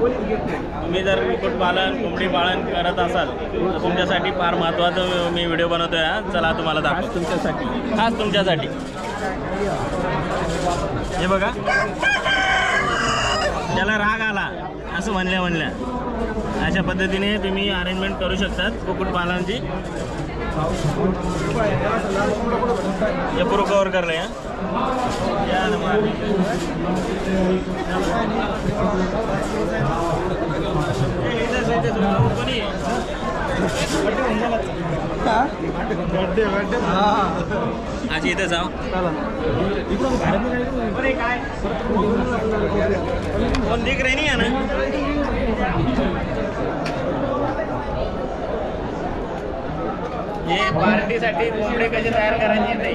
तुम्ही जर कुक्कुटपालन कोंबडी पालन करत असाल तर तुमच्यासाठी फार महत्त्वाचं मी व्हिडिओ बनवतोय हा. चला तुम्हाला दाखव तुमच्यासाठी. खास तुमच्यासाठी. हे बघा. त्याला राग आला असं म्हणल्या म्हणल्या. अशा पद्धतीने तुम्ही अरेंजमेंट करू शकतात कुक्कुटपालनाची हे पुरं कवर करलं या या ना मग. ए, इथंच, इथंच, कोणी आहे? आज इथं जाऊ. कोण देख रही नाही आहे ना? हे पार्टीसाठी कोंबडे कसे तयार करायचे नाही